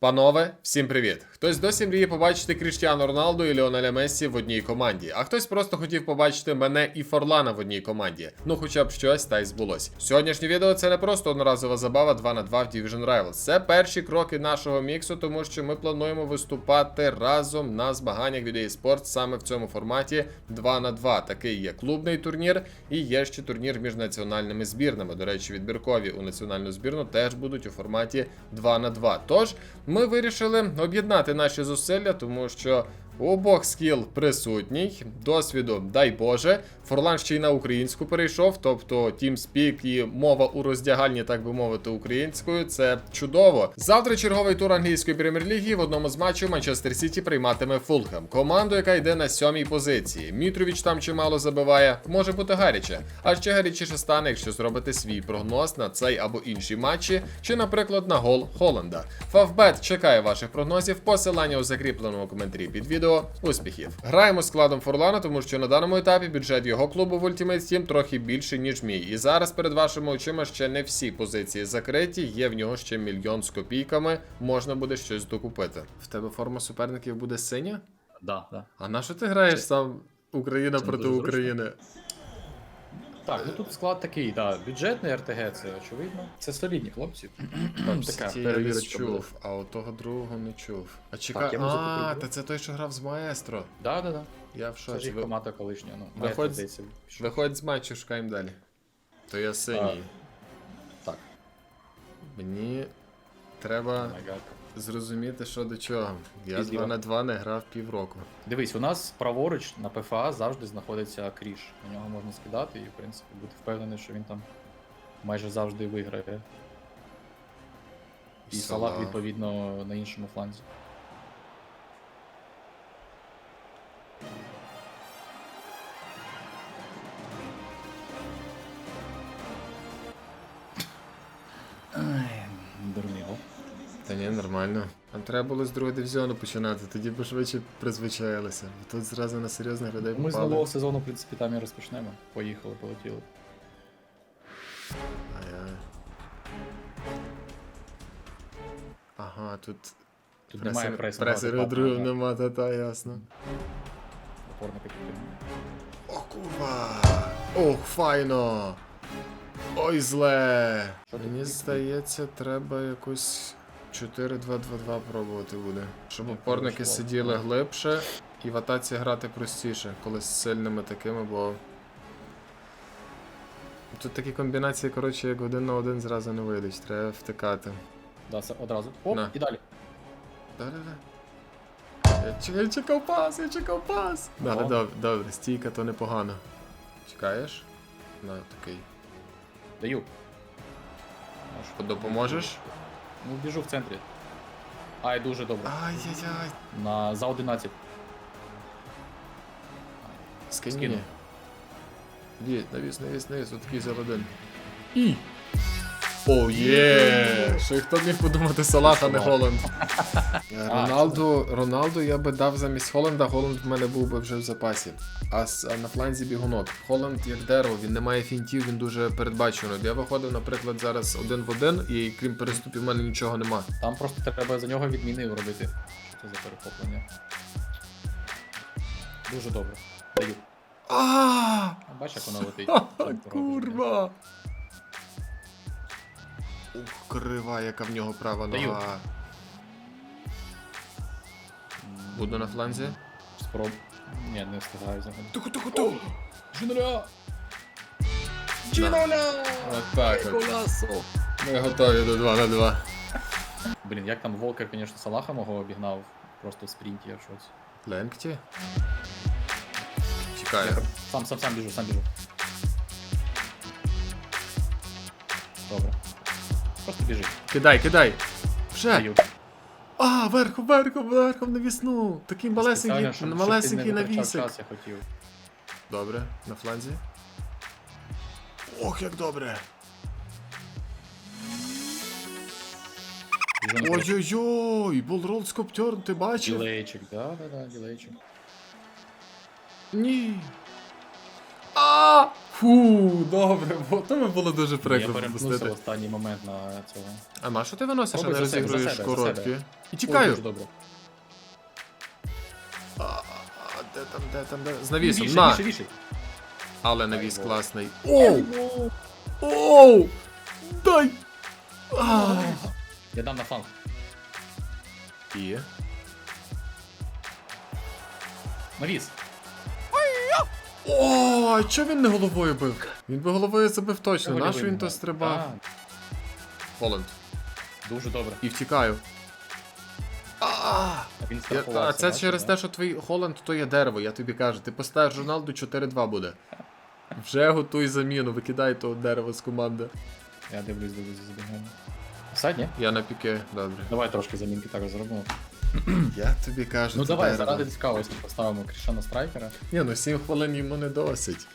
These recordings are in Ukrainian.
Панове, всім привіт! Хтось досі мріє побачити Кріштіану Роналду і Леонеля Мессі в одній команді, а хтось просто хотів побачити мене і Форлана в одній команді. Ну хоча б щось та й збулось. Сьогоднішнє відео це не просто одноразова забава 2 на 2 в Division Rivals. Це перші кроки нашого міксу, тому що ми плануємо виступати разом на змаганнях від eSports саме в цьому форматі 2 на 2. Такий є клубний турнір і є ще турнір між національними збірними. До речі, відбіркові у національну збірну теж будуть у форматі 2 на 2. Тож ми вирішили об'єднати наші зусилля, тому що обох скіл присутній, досвіду, дай Боже. Форлан ще й на українську перейшов, тобто TeamSpeak і мова у роздягальні, так би мовити, українською. Це чудово. Завтра черговий тур англійської прем'єр-ліги. В одному з матчів Манчестер Сіті прийматиме Фулхем. Команду, яка йде на сьомій позиції. Мітровіч там чимало забиває, може бути гаряче. А ще гарячіше стане, якщо зробити свій прогноз на цей або інші матчі, чи, наприклад, на гол Холланда. Фавбет чекає ваших прогнозів. Посилання у закріпленому коментарі під відео. Успіхів! Граємо складом Форлана, тому що на даному етапі бюджет його клубу в Ultimate Team трохи більший, ніж мій. І зараз перед вашими очима ще не всі позиції закриті. Є в нього ще мільйон з копійками. Можна буде щось докупити. В тебе форма суперників буде синя? Да, да. А на що ти граєш сам Україна Це проти України? зручно. Так, ну тут склад такий, да, бюджетний РТГ, це очевидно. Це солідні хлопці. Там така перевірочка чув, а от того другого не чув. А чекай, я музику а, та це той, що грав з Маестро. Да, да, да. Я в Це ж шоці. їх Ви- команда колишня. Ну, Виходь-. Виходь з матчу, шукаємо далі. То я синій. Так, Мені треба май гад. Зрозуміти, що до чого. Я з 2 на 2 не грав півроку. Дивись, у нас праворуч на ПФА завжди знаходиться кріш. На нього можна скидати і, в принципі, бути впевнений, що він там майже завжди виграє. І Салах, Салах. відповідно, на іншому фланзі. Нормально. Нам треба було з другого дивізіону починати, тоді б швидше призвичаїлися. Тут зразу на серйозних людей Ми з нового сезону, в принципі, там і розпочнемо. Поїхали, полетіли. Ай-ай. Ага, тут Тут немає пресер- пресингу. пресеру адекватного, другого нема, та та ясно. Опорника підтримує. О, курва! Ох, файно! Ой, зле! Мені здається, треба якось 4-2-2-2 пробувати буде. Щоб опорники сиділи глибше і в атаці грати простіше, коли з сильними такими, бо. Тут такі комбінації, коротше, як один на один зразу не вийдуть, треба втикати. Да, це одразу. Оп, На. і далі. Да-да-да. Я, чекав, пас, я чекав пас. Да, добре, добре, стійка то непогано. Чекаєш? На такий. Даю. Допоможеш? Ну, біжу в центрі. Ай, дуже добре. Ай-яй-яй. На за 11. Скинь Скину. мені. Є, навіс, навіс, навіс, отакий за один. І. О, є! Що хто міг подумати Салах, а не. Голланд. Роналду, Роналду я би дав замість Холланда, Голланд в мене був би вже в запасі. А, с- а на фланзі бігунок. Холланд як дерево, він не має фінтів, він дуже передбачений. Я виходив, наприклад, зараз один в один, і крім переступів, в мене нічого нема. Там просто треба за нього відміни робити. Що це за перехоплення? Дуже добре. Даю. А! А, Бач, як воно летить. Робиш, Курва! Ух, крива, яка в нього права Даю. нога. Буду на фланзі. Спроб. Ні, не встигаю взагалі. Тихо, тихо, тихо! Джинуля! Отак от. Ми готові до 2 на 2. Блін, як там Волкер, звісно, Салаха мого обігнав. Просто в спринті, я в шоці. Ленкті? Чекаю. Сам, сам, сам біжу, сам біжу. Просто біжи. Кидай, кидай! Вже! А, верхом, верхом, верхом навісну! Такий малесенький, малесенький навісик. час, я хотів. Добре, на фланзі. Ох, як добре! Ой-ой-ой, Болрол скоптерн, ти бачив? Ділейчик, да, да, да, ділейчик. Ні. А! Фу, добре, бо то би було дуже Я прикро перемкнувся в пропустити. останній момент на цього. А на що ти виносиш, а не за себе, за розігруєш себе, за короткі? себе. І Ой, тікаю. дуже добре. А, де там, де там, де? З навісом, Вішай, на! вішай, вішай. Але навіс класний. Оу! Оу! Дай! А. Я дам на фланг. І? Навіс. О, а чого він не головою бив? Він би головою забив точно. Лівий він то стрибав? Холланд. Дуже добре. І втікаю. А! А Він Я, страхувався. це бачиш, через да? те, що твій Холланд то є дерево, я тобі кажу. Ти поставиш Роналду 4-2 буде. Вже готуй заміну, викидай того дерева з команди. Я дивлюсь, дивлюсь, забігаю. Сайд, ні? Я на піке, добре. Давай трошки замінки так зробимо. Я тобі кажу, Ну це давай, дерево. заради цікавості поставимо Крішана Страйкера Ні, ну 7 хвилин йому не досить.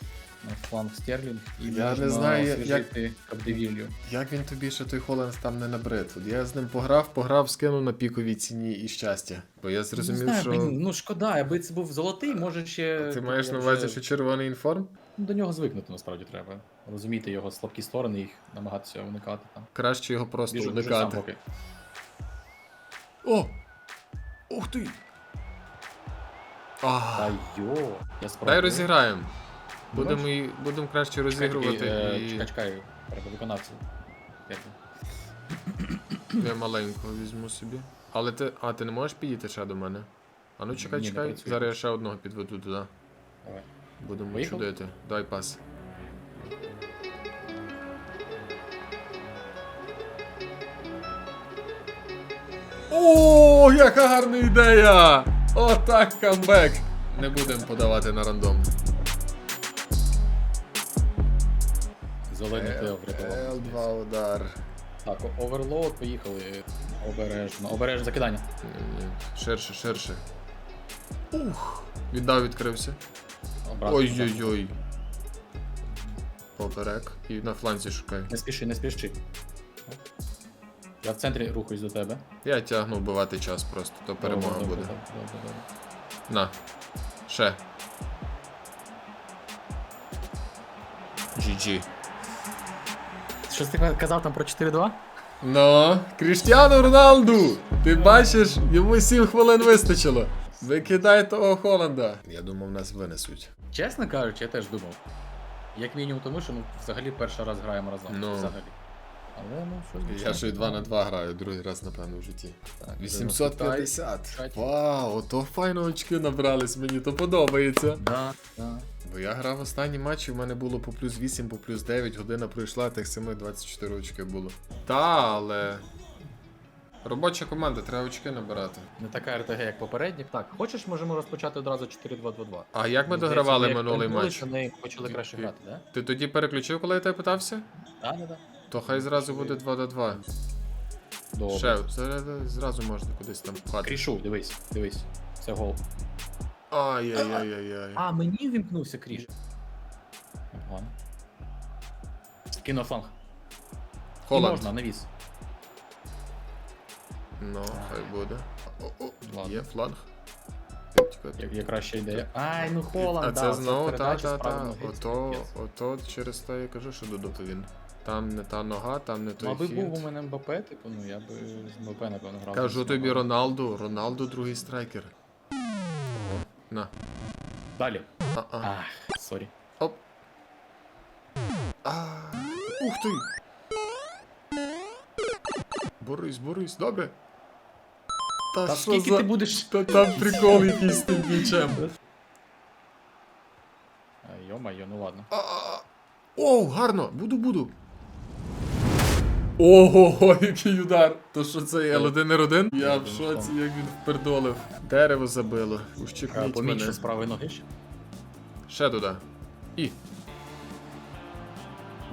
на фланг Стерлінг і Я можна не знаю, як- освіжити Капдевілью. Як він тобі ще той Холланд там не набрид? От Я з ним пограв, пограв, скинув на піковій ціні і щастя. Бо я зрозумів, не знаю, що. блін, ну шкода, аби це був золотий, може ще. Ти маєш я на вже- увазі, що червоний інформ? Ну, До нього звикнути насправді треба. Розуміти його слабкі сторони, їх намагатися уникати там. Краще його просто Біжу, сам уникати. поки. О! Ух ти! Та йо, я спробую. дай розіграємо. Будемо і будемо краще Чекай, розігрувати. е, І... Чекай, чекай, треба виконавця. Перший. Я маленького візьму собі. Але ти. А, ти не можеш підійти ще до мене? А ну чекай, Ні, не чекай. працює. Зараз я ще одного підведу туди. Давай. Будемо Поїхав? чудити. Дай пас. О, яка гарна ідея! Отак камбек! Не будемо подавати на рандом. Зелений Тео врятував. L2 удар. Так, оверлоуд, поїхали. Обережно. Обережно закидання. Ні, ні. Ширше, ширше. Ух! Віддав, відкрився. Ой-ой-ой. Поперек. І на фланзі шукай. Не спіши, не спіши. Я в центрі рухаюсь до тебе. Я тягну вбивати час просто, то перемога Добре, буде. добре, добре, добре. На. Ще. GG. Що ти казав там про 4-2? Ну, Кріштіану Роналду! Ти бачиш, йому 7 хвилин вистачило. Викидай того Холланда. Я думав, нас винесуть. Чесно кажучи, я теж думав. Як мінімум тому, що ми взагалі перший раз граємо разом. Ну. Взагалі. Але ну що Я ще й 2 на 2 граю, другий раз, напевно, в житті. Так, 850. Вау, то файно очки набрались, мені то подобається. Да, да. Бо я грав останні матчі, в мене було по плюс 8, по плюс 9, година пройшла, тих самих 24 очки було. Та, але. Робоча команда, треба очки набирати. Не така РТГ, як попередніх. Так, хочеш, можемо розпочати одразу 4-2-2-2. А як ми догравали минулий матч? Вони почали краще Ти- грати, да? Ти тоді переключив, коли я тебе питався? Да, да, да. То хай зразу буде 2 до 2. Добре. Ще, зразу можна кудись там пхати. Крішу, дивись, дивись. Це гол. Ай-яй-яй-яй-яй. А, мені вімкнувся кріш. Ага. Кинув фланг. І Холланд. можна, навіс. Ну, хай буде. О, о, Ладно. Є фланг. Тікай. Як, як краща ідея. Ай, ну Холланд, А да, це знову та передача та з правої та. ноги, Ото, капець. ото через те я кажу, що додати він. Там не та нога, там не той аби хід. був у мене МБП, типу, ну я би з МБП, напевно, грав. Кажу тобі Роналду, Роналду другий страйкер. На. Далі. А-а. Ах, сорі. Оп. А. Ух ти. Борись, борись, добре. Та, Та що скільки за... ти будеш. Та там прикол якийсь з тим м'ячем. А, Йо-майо, ну ладно. А-а-а. Оу, гарно, буду, буду. Ого, який удар. То що це L1R1? Я в шоці, як він впердолив. Дерево забило. Ущипніть мене. з правої ноги ще. Ще туди. І.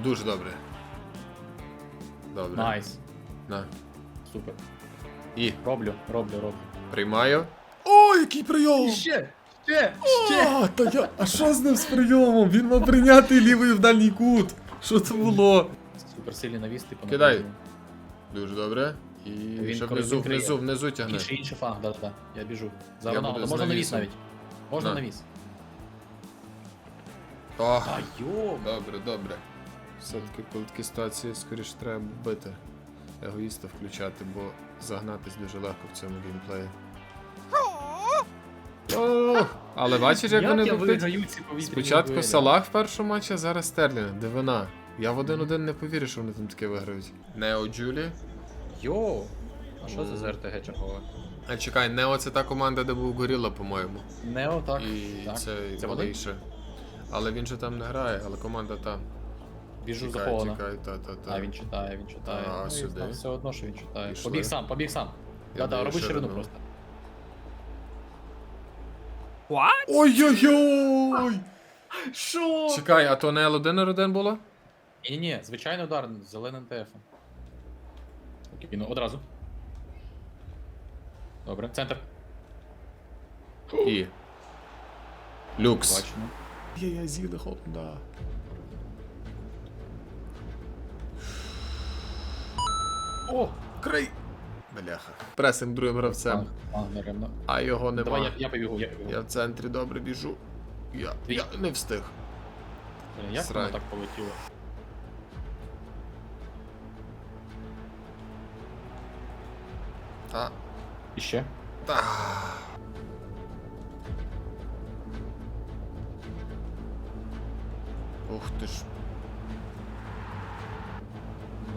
Дуже добре. Добре. Найс. На. Супер. І. Роблю, роблю, роблю. Приймаю. О, який прийом! Ще! Ще! А, та я... а що з ним з прийомом? Він мав прийняти лівий в дальній кут. Що це було? Супер сильний навіс, типу, Кидай. кожному. Дуже добре. І Він ще коли внизу, відкриє. внизу, внизу тягне. Інший, інший фланг, да, да, да. Я біжу. За Я Роналдо. буду з Можна навіс навісом. навіть. Можна На. навіс. О, Та йо! добре, добре. Все-таки, коли такі ситуації, скоріше треба бити. Егоїста включати, бо загнатись дуже легко в цьому геймплеї. О, але бачиш, як вони я виграю ці повітряні Спочатку дуелі? Салах в першому матчі, а зараз Стерлінг. Дивина. Я в один-один не повірю, що вони там таке виграють. Нео Джулі. Йо! А що це за РТГ чергове? А чекай, Нео це та команда, де був Горіла, по-моєму. Нео, так. І так. це, Це вони? Але він же там не грає, але команда там. Біжу захована. тікай, та, та, та. А, він читає, він читає. А, Ну, сюди. Все одно, що він читає. Пішли. Побіг сам, побіг сам. Я Да-да, роби ширину просто. Ой-ой-ой! Що? Чекай, а то не L1 r було? Ні-ні, звичайний удар з зеленим ТФ. Окей, ну одразу. Добре, центр. І. Люкс. Бачимо. Є, я з'їде да. О! Крий! Бляха. Пресинг другим гравцем. А, а, неремно. А його нема. Давай я, я побігу, я побігу. Я в центрі добре біжу. Я, Твій. я не встиг. Блін, Як Срань. воно так полетіло? А. І ще? Та. Ух ти ж.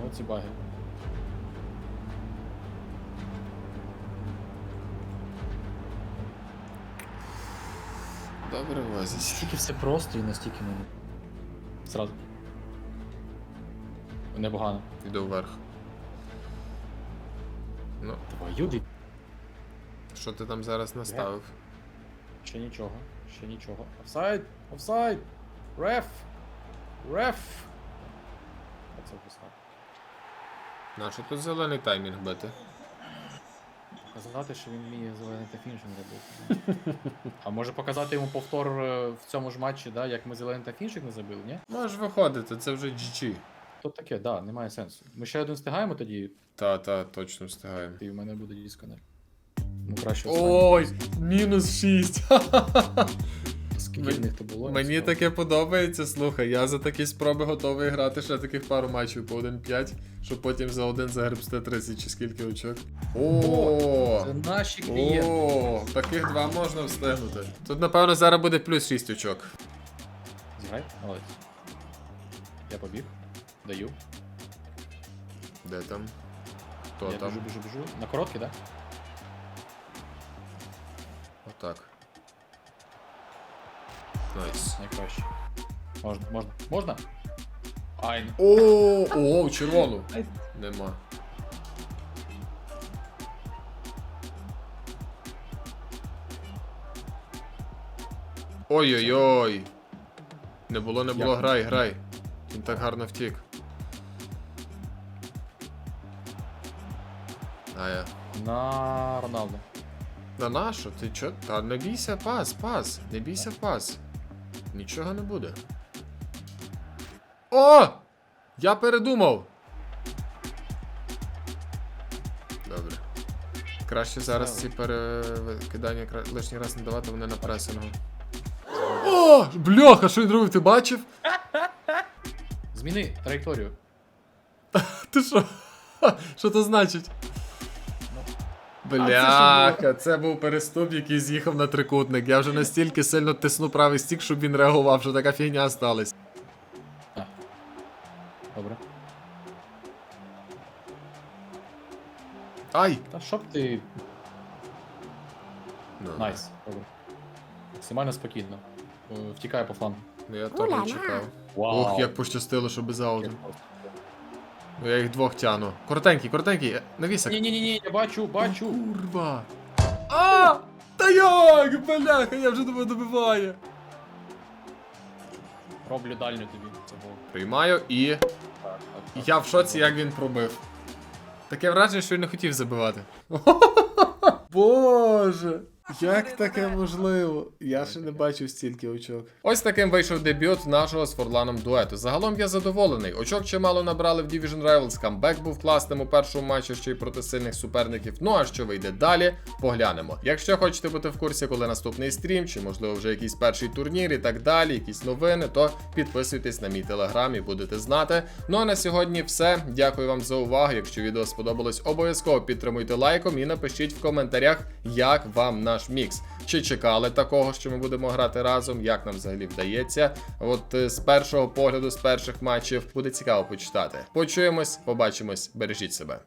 Ну, ці баги. Добре возить. Стільки все просто і настільки не. Зразу. Непогано. Іду вверх. Ді. що ти там зараз наставив? Ще нічого, ще нічого. Офсайд! Офсайд! Реф! Реф! А це офсайд. На що тут зелений таймінг бити? Показати, що він вміє зелений та фіншинг робити. а може показати йому повтор е, в цьому ж матчі, да, як ми зелений та фіншинг не забили, ні? Можеш виходити, це вже GG. То таке, да, немає сенсу. Ми ще один встигаємо тоді, Та, та, точно встигаємо. і в мене буде дисконект. Ну краще останній. Ой, мінус 6. Скільки мені- в них то було? Мені Цікаво. таке подобається, слухай, я за такі спроби готовий грати ще таких пару матчів по 1-5, щоб потім за один загребсти 30 чи скільки очок. О, Це наші клієнти. О, таких два можна встигнути. Тут, напевно, зараз буде плюс 6 очок. Зіграй, молодець. Я побіг. Даю. Де там? Хто я там? біжу, біжу, біжу. На короткий, так? Отак. Найс. Найкраще. Можна, можна. Можна? Ай, О, о, червону. Нема. Ой-ой-ой. Не було, не було, Як? грай, грай. Він так гарно втік. А я. на Роналду. На нашу? Ти чо? Та не бійся пас, пас. Не бійся пас. Нічого не буде. О! Я передумав. Добре. Краще зараз ці перекидання лишній раз не давати, вони на пресингу. О! Бляха, що він робив, ти бачив? Зміни траєкторію. Ти що? Що це значить? Ну, Бляха, це був переступ, який з'їхав на трикутник. Я вже настільки сильно тисну правий стік, щоб він реагував, що така фігня сталася. Добре. Ай! Та що б ти. Ну, Найс. Добре. Максимально спокійно. Е, Втікає по флангу. Ну я того не чекав. Ох, як пощастило, що без ауту. Ну я їх двох тяну. Коротенький, коротенький, е. Ні, ні, ні, ні, я бачу, бачу. Курва. А! Та як, бляха, я вже думаю, добиває. Роблю дальню тобі. Це було. Приймаю і. Так, так. Я в шоці, як він пробив. Таке враження, що він не хотів забивати. Боже. Як таке можливо? Я ще не бачив стільки очок. Ось таким вийшов дебют нашого з Форланом дуету. Загалом я задоволений. Очок чимало набрали в Division Rivals. Камбек був класним у першому матчі ще й проти сильних суперників. Ну а що вийде далі, поглянемо. Якщо хочете бути в курсі, коли наступний стрім, чи можливо вже якийсь перший турнір і так далі, якісь новини, то підписуйтесь на мій телеграм і будете знати. Ну а на сьогодні все. Дякую вам за увагу. Якщо відео сподобалось, обов'язково підтримуйте лайком і напишіть в коментарях, як вам наш мікс. Чи чекали такого, що ми будемо грати разом, як нам взагалі вдається. От е, з першого погляду, з перших матчів буде цікаво почитати. Почуємось, побачимось, бережіть себе.